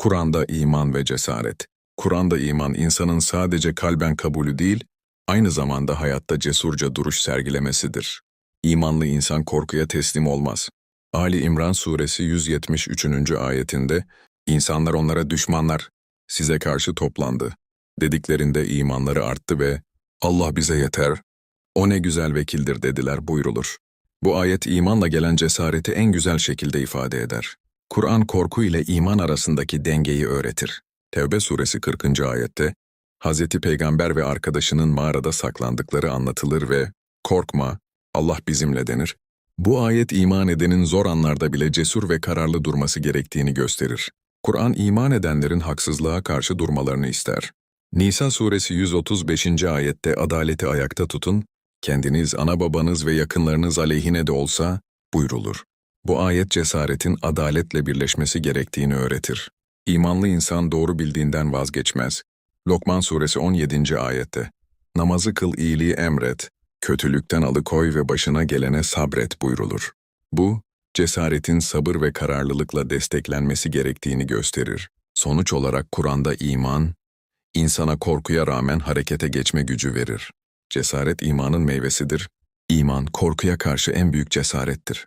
Kur'an'da iman ve cesaret. Kur'an'da iman insanın sadece kalben kabulü değil, aynı zamanda hayatta cesurca duruş sergilemesidir. İmanlı insan korkuya teslim olmaz. Ali İmran suresi 173. ayetinde, insanlar onlara düşmanlar, size karşı toplandı. Dediklerinde imanları arttı ve Allah bize yeter, o ne güzel vekildir dediler buyrulur. Bu ayet imanla gelen cesareti en güzel şekilde ifade eder. Kur'an korku ile iman arasındaki dengeyi öğretir. Tevbe suresi 40. ayette, Hz. Peygamber ve arkadaşının mağarada saklandıkları anlatılır ve korkma, Allah bizimle denir. Bu ayet iman edenin zor anlarda bile cesur ve kararlı durması gerektiğini gösterir. Kur'an iman edenlerin haksızlığa karşı durmalarını ister. Nisa suresi 135. ayette adaleti ayakta tutun, kendiniz, ana babanız ve yakınlarınız aleyhine de olsa buyrulur. Bu ayet cesaretin adaletle birleşmesi gerektiğini öğretir. İmanlı insan doğru bildiğinden vazgeçmez. Lokman suresi 17. ayette Namazı kıl iyiliği emret, kötülükten alıkoy ve başına gelene sabret buyrulur. Bu, cesaretin sabır ve kararlılıkla desteklenmesi gerektiğini gösterir. Sonuç olarak Kur'an'da iman, insana korkuya rağmen harekete geçme gücü verir. Cesaret imanın meyvesidir. İman korkuya karşı en büyük cesarettir.